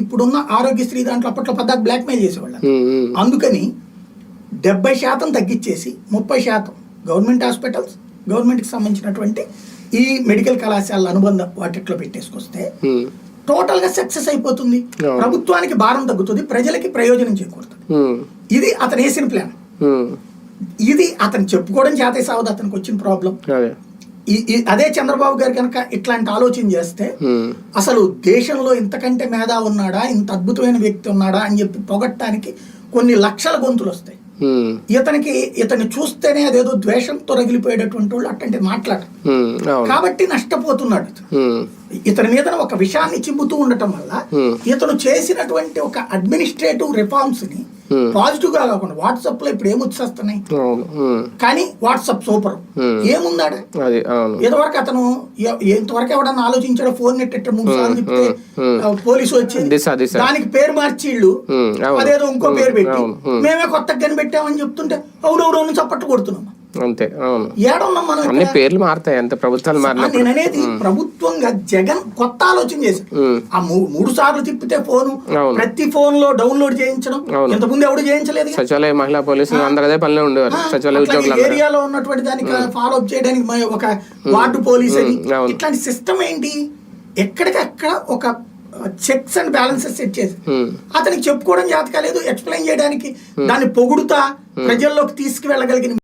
ఇప్పుడున్న ఆరోగ్యశ్రీ దాంట్లో అప్పట్లో పద్దాకు బ్లాక్మెయిల్ చేసేవాళ్ళు. అందుకని డెబ్బై శాతం తగ్గించేసి ముప్పై శాతం గవర్నమెంట్ హాస్పిటల్స్ గవర్నమెంట్కి సంబంధించినటువంటి ఈ మెడికల్ కళాశాలల అనుబంధ వాటిట్లో పెట్టేసుకొస్తే ఉమ్, టోటల్గా సక్సెస్ అయిపోతుంది. ప్రభుత్వానికి భారం తగ్గుతుంది ప్రజలకి ప్రయోజనం చేకూరుతుంది. ఇది అతను వేసిన ప్లాన్. ఇది అతను చెప్పుకోవడం చేతే సావదు అతనికి వచ్చిన ప్రాబ్లం. అదే చంద్రబాబు గారు కనుక ఇట్లాంటి ఆలోచన చేస్తే అసలు దేశంలో ఇంతకంటే మేధా ఉన్నాడా ఇంత అద్భుతమైన వ్యక్తి ఉన్నాడా అని చెప్పి పొగట్టడానికి కొన్ని లక్షల గొంతులు వస్తాయి ఇతనికి ఇతన్ని చూస్తేనే అదేదో ద్వేషంతో రగిలిపోయేటటువంటి వాళ్ళు అట్లాంటి మాట్లాడరు కాబట్టి నష్టపోతున్నాడు ఇతను. మీద ఒక విషయాన్ని చిమ్ముతూ ఉండటం వల్ల. ఇతను చేసినటువంటి ఒక అడ్మినిస్ట్రేటివ్ రిఫార్మ్స్ని. పాజిటివ్గా కాకుండా వాట్సాప్లో ఇప్పుడు ఏమొచ్చేస్తున్నాయి ఉమ్, కానీ వాట్సాప్ సూపర్ Hmm. ఏముందాడ? ఇంతవరకు అతను ఎంతవరకు ఎవడన్నా ఆలోచించాడో ఫోన్ నెట్ మూడు సార్లు Hmm. ఆ, పోలీసు వచ్చి దిశ, దిశ. దానికి పేరు మార్చిళ్ళు Hmm. అదేదో ఇంకో పేరు పెట్టి. hmm. మేమే కొత్తగా కనిపెట్టామని చెప్తుంటే అవునవును చప్పట్లు కొడుతున్నాం. అంతే ఏడున్నాం మనం అన్ని? పేర్లు మారుతాయి ఎంత ప్రభుత్వాలు మారినప్పుడు నేను అనేది ప్రభుత్వంగా జగన్ కొత్త ఆలోచన చేశాడు. ఆ మూడు సార్లు తిప్పితే ఫోను. ప్రతి ఫోన్లో డౌన్లోడ్ చేయించడం. అవును. ఇంతకుముందు ఎవడు చేయించలేదు సచివాలయ మహిళా పోలీసులు అందరు అదే పనిలో ఉండేవారు. సచివాలయ ఉద్యోగులు ఏరియాలో ఉన్నటువంటి దానికి ఫాలో అప్ చేయడానికి ఒక వార్డు పోలీస్ అని. ఇట్లాంటి సిస్టమ్ ఏంటి? ఎక్కడికక్కడ ఒక చెక్స్ అండ్ బ్యాలెన్సెస్ సెట్ చేసి. అతనికి చెప్పుకోవడం జాతకాలేదు ఎక్స్ప్లెయిన్ చేయడానికి. దాన్ని పొగుడుతా ప్రజల్లోకి తీసుకువెళ్ళగలిగిన